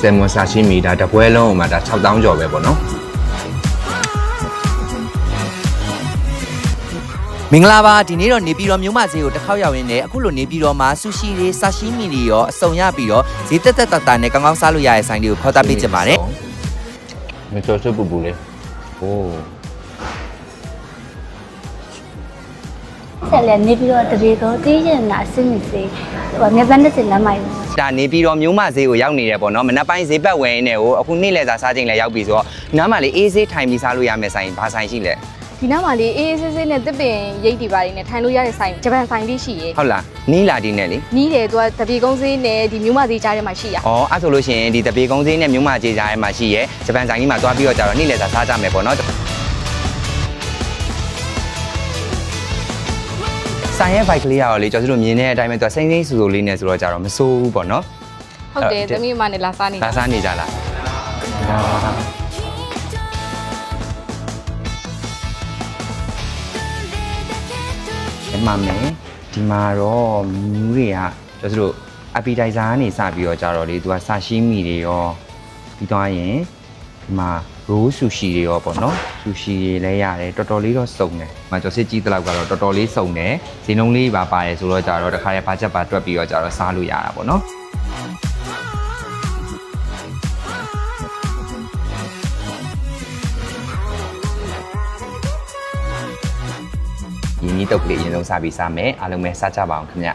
ဆယ်မွန်ဆာရှိမီဒါတပွဲလုံးမှာဒါ6000ကျော်ပဲပေါ့နော်မင်္ဂလာပါဒီနေ့တော့နေပြည်တော်မြို့မဈေးကိုတစ်ခေါက်ရောက်ရင်းနဲ့အခုလိုနေပြည်တော်မှာဆူရှီတွေဆာရှိမီတွေရောအစုံရပြီးတော့ဈေးတက်တက်တတ်တာနဲ့ကောင်းကောင်းစားလို့ရတဲ့ဆိုင်တွေကိုခေါ်တာပေးချင်ပါတယ်မချိုးချပူပူလေးโอ้ ဆက်လက်နေပြီးတော့တရေတော့တီးရင်နာအစင်းနေစေဟိုမြေပန်းတစ်စင်လမ်းမိုင်ဒါနေပြည်တော်မြို့မဈေးကိုရောက်နေတယ်ပေါ့နော်မနက်ပိုင်းဈေးပတ်ဝယ်ရင်းနဲ့ကိုအခုနေ့လည်စာစားချိန်လည်းရောက်ပြီဆိုတော့နားမှာလေအေးဆေးထိုင်ပြီးစားလို့ရမယ့်ဆိုင်ဘာဆိုင်ရှိလဲဒီနောက်မှာလေးအေးအေးဆေးဆေးနဲ့တစ်ပင်ရိတ်တီပါတွေနဲ့ထိုင်လို့ရတဲ့ဆိုင်ဂျပန်ဆိုင်လေးရှိရယ်ဟုတ်လားနီးလာဒီနဲ့လေနီးတယ်သူကတပြေကုန်းဆေးနဲ့ဒီမျိုးမသေးကြားထဲမှာရှိရဩအဲ့ဆိုလို့ရှိရင်ဒီတပေကုန်းဈေးနဲ့မြို့မကြေးကြားထဲမှာရှိရဲဂျပန်ဆိုင်ကြီးမှာသွားပြီးတော့ကြတော့နေ့လည်စာစားကြမယ်ပေါ့နော် ဆိုင်ရဲ့ bike လေးရတော့လေကျွန်တော်တို့မြင်တဲ့အတိုင်းပဲသူကစိမ့်စိမ့်ဆူဆူလေးနဲ့ဆိုတော့ကြတော့မစိုးဘူးပေါ့နော်ဟုတ်တယ်သမီးမနဲ့လာစားနေလာစားနေကြလားအမှန်မယ်ဒီမှာတော့မီနူးတွေကကျွန်တော်တို့ appetizer ကနေစပြီးတော့ကြတော့လေသူကဆာရှိမီတွေရောပြီးသွားရင် ဒီမှာ roll sushi တွေရောပေါ့နော် sushi တွေလည်းရတယ်တော်တော်လေးတော့စုံတယ်။မကျွန်တော်စစ်ကြည့်တဲ့လောက်ကတော့တော်တော်လေးစုံတယ်။ဈေးနှုန်းလေးပါပါတယ်ဆိုတော့ကြတော့တခါတည်းဘာချက်ပါတွက်ပြီးတော့ကြတော့စားလို့ရတာပေါ့နော်။ရင်းနှီးတုပ်ကလေးအရင်ဆုံးစပြီးစားမယ်အားလုံးပဲစားကြပါအောင်ခင်ဗျ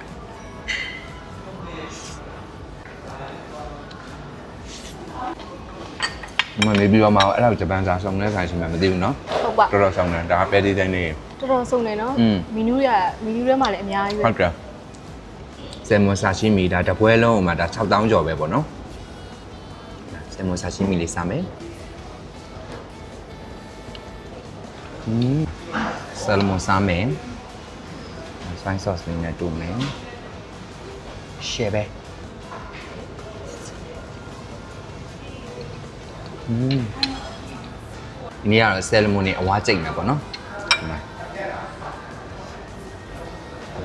မနေပြီးတော့မှအဲ့လောက်ဂျပန်စာဆောင်တဲ့ဆိုင်ရှိမှမသိဘူးเนาะ ဟုတ်ပါ တော်တော်ဆောင်တယ်ဒါပဲဒီတိုင်းလေး တော်တော်စုံတယ်နော် อืม မီနူးရမီနူးထဲမှာလည်းအများကြီးပဲ ဟုတ်တယ်ဆယ်မွန်ဆာရှိမီဒါတပွဲလုံးမှာဒါ6000ကျော်ပဲပေါ့နော်ဆယ်မွန်ဆာရှိမီလေးစားမယ်อืมဆယ်မွန်စားမယ်ဆိုင်းဆော့စ်လေးနဲ့တူမယ်ရှယ်ပဲ อืมဒီနေ့ကတော့ဆယ်မွန်နဲ့အဝါကျိတ်မယ်ပေါ့နော်ဒီမှာโอ้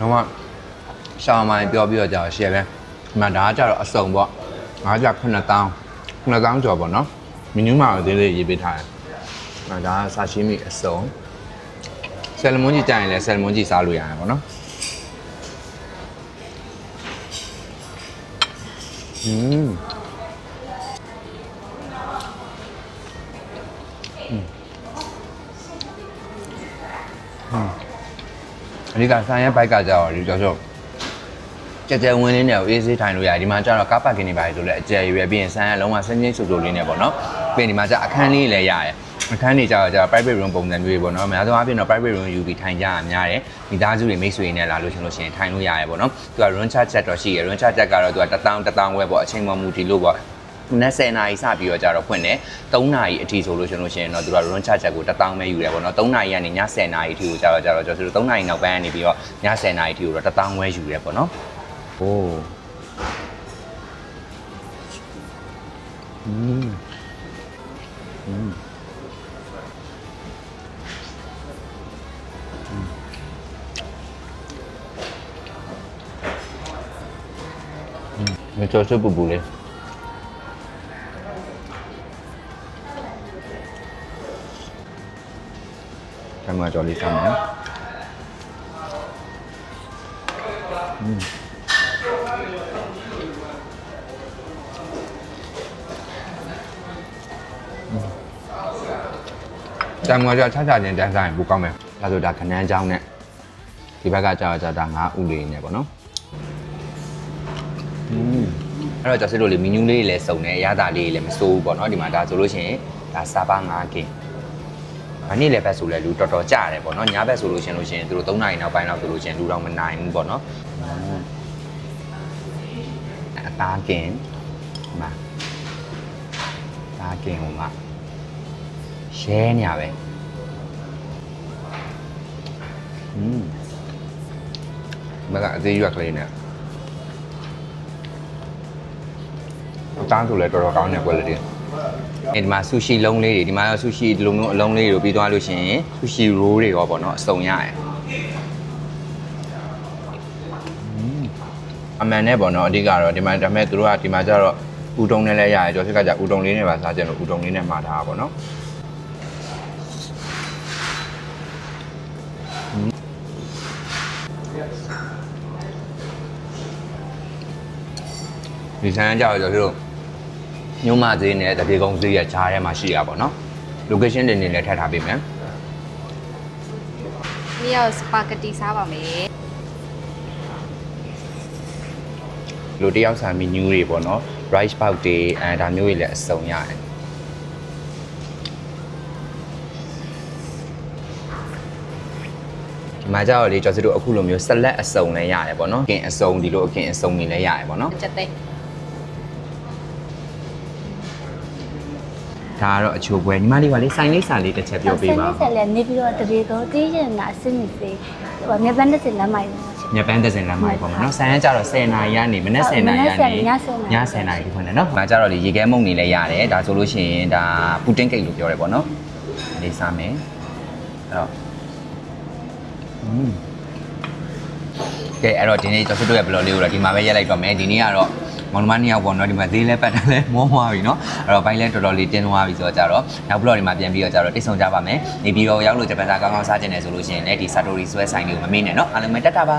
တော့ရှောင်းမိုင်းပြောပြီးတော့ကြာရှယ်ပဲဒီမှာဒါကကြတော့အစုံပေါ့ငါးကြ9000 9000ကျော်ပေါ့နော်မီနူးမှာတော့သေးလေးရေးပေးထားတယ်အဲဒါကဆာရှိမီအစုံ ဆယ်လမွန်ကြီးကြာရင်လည်းဆယ်လမွန်ကြီးစားလို့ရတယ်ပေါ့နော်อืมအဓိကဆိုင်ရဲ့ဘိုက်ကကြာတော့ဒီကြောဆိုကြက်ကြက်ဝင်းလေးနဲ့ကိုအေးဆေးထိုင်လို့ရတယ်ဒီမှာကျတော့ကားပါကင်နေပါလေဆိုလဲအကျယ်ရွယ်ပြီးရင်ဆိုင်ကလုံးဝဆင်းချင်းဆူဆူလေးနဲ့ပေါ့နော်ပြီးရင်ဒီမှာကျအခန်းလေးလည်းရတယ် အခန်းနေကြတော့ကျ private room ပုံစံမျိုးတွေပေါ့နော်အများဆုံးအားဖြင့်တော့ private room ယူပြီးထိုင်ကြရများတယ်မိသားစုတွေမိတ်ဆွေတွေနဲ့လာလို့ရှင်လို့ရှိရင်ထိုင်လို့ရတယ်ပေါ့နော်သူက room chat chat တော့ရှိရ room chat chat ကတော့သူက1000 1000ဝဲပေါ့အချိန်မှမူဒီလို့ပေါ့နက်10နာရီစပြီးတော့ကြတော့ဖွင့်တယ်3နာရီအထိဆိုလို့ရှင်လို့ရှိရင်တော့သူက room chat chat ကို1000ပဲယူတယ်ပေါ့နော်3နာရီကနေည10နာရီအထိကိုကြတော့ကြတော့ကျွန်တော်တို့3နာရီနောက်ပိုင်းကနေပြီးတော့ည10နာရီအထိကိုတော့1000ဝဲယူတယ်ပေါ့နော်โอ้อืมอืม မချော်ဆွပူပူလေးကင်မရာကြော်လေးဆမ်းနော်อืมတံငွာကြောချာချာချင်းတန်းဆိုင်ဘူးကောင်းမယ်ဒါဆိုဒါခဏန်းချောင်းနဲ့ဒီဘက်ကကြာကြာဒါငါးဥလေးနဲ့ပေါ့နော် အဲ့တော့ကျွန်တော်တို့လေမီနူးလေးတွေလည်းစုံတယ်ရတာလေးတွေလည်းမစိုးဘူးပေါ့နော်ဒီမှာဒါဆိုလို့ရှိရင်ဒါစာပါ9ကင်။ဘာနေ့လည်းဘက်ဆိုလဲလူတော်တော်ကြတယ်ပေါ့နော်ညဘက်ဆိုလို့ရှိရင်လို့ရှိရင်သူတို့3နာရီနောက်ပိုင်းလောက်ဆိုလို့ရှိရင်လူတော့မနိုင်ဘူးပေါ့နော်။အသားကင်ဒီမှာသားကင်ဟိုမှာရှဲနေရပဲ။อืมမကအသေးရွက်ကလေးနဲ့ အတန်းဆိုလဲတော်တော်ကောင်းတဲ့ quality အဲဒီမှာဆူရှီလုံးလေးတွေဒီမှာရောဆူရှီဒီလိုမျိုးအလုံးလေးတွေပြီးသွားလို့ရှိရင်ဆူရှီရိုးတွေရောပေါ့နော်အစုံရတယ်အမှန်နဲ့ပေါ့နော်အဓိကတော့ဒီမှာဒါပေမဲ့သူတို့ကဒီမှာကျတော့ဥတုံနဲ့လည်းရတယ်ကျော်စစ်ကကြဥတုံလေးနဲ့ပါစားကြလို့ဥတုံလေးနဲ့မှာထားတာပေါ့နော် ဒီဆန်းကြောက်ကျော်တို့ညမသေးနဲ့တပြေကုန်းသေးရခြားထဲမှာရှိရပါတော့ location တွေနေလည်းထည့်ထားပေးမယ်ဒီရောက်စပါဂက်တီစားပါမယ်လိုတယောက်စာမီနူးတွေပေါ့နော် rice box တွေအဲဒါမျိုးတွေလည်းအစုံရတယ်ဒီမှာကြောက်လေကျော်စတို့အခုလိုမျိုးဆက်လက်အစုံလည်းရတယ်ပေါ့နော်။ကင်အစုံဒီလိုအကင်အစုံတွေလည်းရတယ်ပေါ့နော်ချက်သိမ်း။ ဒါကတော့အချိုပွဲညီမလေးကလေစိုင်းလေးစာလေးတစ်ချက်ပြောပေးပါဆဦးယ်ဆက်လည်းနေပြီးတော့တပြေကောတီးရင်တာအစင်းနေစေဟိုမြက်ပန်းတစ်စင်လမ်းမိုက်ပါရှင်။ညပန်းတဲ့စင်လမ်းမိုက်ပေါ့မနော်။စိုင်းကကြတော့10နာရီကနေမနက်10နာရီကနေည10နာရီည10နာရီခွင့်တယ်နော်။ဒါကြတော့လေရေခဲမုံနေလည်းရတယ်။ဒါဆိုလို့ရှိရင်ဒါပူတင်ကိတ်လို့ပြောတယ်ပေါ့နော်။လေးစားမယ်။အဲ့တော့อืมကဲအဲ့တော့ဒီနေ့ကျော်စစ်တို့ရဲ့ဘလော့လေးကိုတော့ဒီမှာပဲရက်လိုက်တော့မယ်ဒီနေ့ကတော့ မောင်နှမနှစ်ယောက်ပေါ့နော်ဒီမှာသေးလဲပတ်တယ်လဲမောမွားပြီနော်အဲ့တော့ဘိုင်းလဲတော်တော်လေးတင်းသွားပြီဆိုတော့ကြတော့နောက်ဘလော့ဒီမှာပြန်ပြီးတော့ကြတော့တိတ်ဆုံကြပါမယ်နေပြီးတော့ရောက်လို့ဂျပန်သားကောင်းကောင်းစားကျင်တယ်ဆိုလို့ရှိရင်လည်းဒီ Satori ဆွဲဆိုင်လေးကိုမမေ့နဲ့နော်အားလုံးပဲတက်တာပါ